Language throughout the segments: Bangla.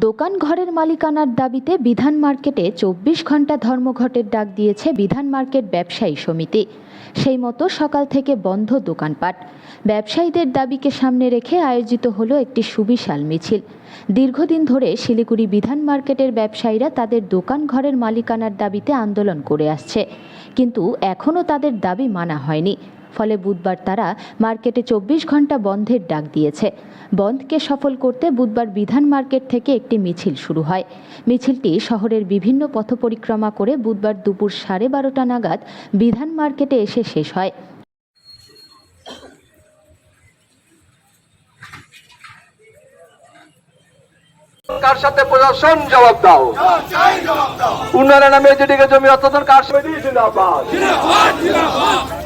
দোকান ঘরের মালিকানার দাবিতে বিধান মার্কেটে চব্বিশ ঘণ্টা ধর্মঘটের ডাক দিয়েছে বিধান মার্কেট ব্যবসায়ী সমিতি। সেই মতো সকাল থেকে বন্ধ দোকানপাট। ব্যবসায়ীদের দাবিকে সামনে রেখে আয়োজিত হলো একটি সুবিশাল মিছিল। দীর্ঘদিন ধরে শিলিগুড়ি বিধান মার্কেটের ব্যবসায়ীরা তাদের দোকান ঘরের মালিকানার দাবিতে আন্দোলন করে আসছে। কিন্তু এখনও তাদের দাবি মানা হয়নি। ফলে বুধবার তারা মার্কেটে চব্বিশ ঘণ্টা বন্ধের ডাক দিয়েছে। বন্ধকে সফল করতে বুধবার বিধান মার্কেট থেকে একটি মিছিল শুরু হয়। মিছিলটি শহরের বিভিন্ন পথ পরিক্রমা করে বুধবার দুপুর সাড়ে বারোটা নাগাদ বিধান মার্কেটে এসে শেষ হয়। কার সাথে প্রশাসন জবাব দাও। উন্নয়নের নামে যেটিকে জমি অত্যাচার কার সাথে জিন্দাবাদ বিধাননগর বাসীর ব্যবসায়ী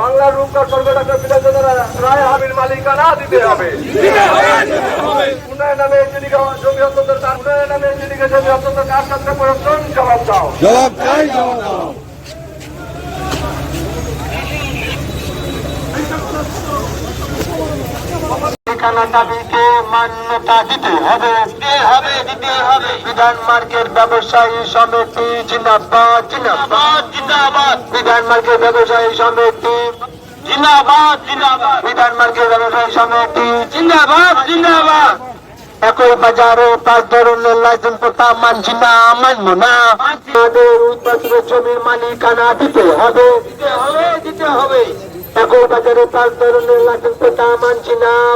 বাংলার রূপকার স্বর্গটাকে বিধানসভার রায় হাবির মালিকানা দিতে হবে উন্নয়ন নামে যেদিকে জমি অত্যন্ত উন্নয়ন নামে যেদিকে জমি অত্যন্ত কার সাথে জবাব দাও জবাব চাই, জবাব। দাও দাবিকে মান্যতা দিতে হবে। হবে দিতে হবে। বিধান মার্কেট ব্যবসায়ী সমিতি জিন্দাবাদ জিন্দাবাদ। জিন্দাবাদ বিধান মার্কেট ব্যবসায়ী সমিতি জিন্দাবাদ জিন্দাবাদ। বিধান মার্কেট ব্যবসায়ী সমিতি জিন্দাবাদ জিন্দাবাদ। একই বাজারে পাঁচ ধরনের লাইসেন্স কোটা মানছি না মানবো না। আমাদের উৎপাদিত জমির মালিকানা দিতে হবে। দিতে হবে দিতে হবে। একই বাজারে পাঁচ ধরনের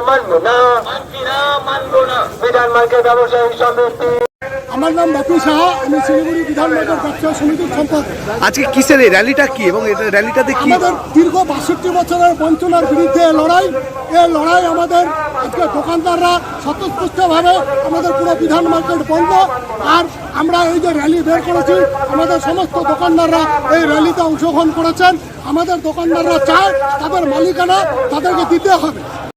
মানবো না। মানছি না মানবো না। বিধান মার্কেট ব্যবসায়ী সমিতি। আমার নাম বাপি সাহা আমি শিলিগুড়ি বিধাননগর ব্যবসা সমিতির সম্পাদক। আজকে কিসের এই র্যালিটা কি এবং এটা র্যালিটাতে কি আমাদের দীর্ঘ বাষট্টি বছরের বঞ্চনার বিরুদ্ধে লড়াই এ লড়াই আমাদের আজকে দোকানদাররা স্বতঃস্ফূর্তভাবে আমাদের পুরো বিধান মার্কেট বন্ধ। আর আমরা এই যে র্যালি বের করেছি আমাদের সমস্ত দোকানদাররা এই র্যালিতে অংশগ্রহণ করেছেন। আমাদের দোকানদাররা চায় তাদের মালিকানা তাদেরকে দিতে হবে।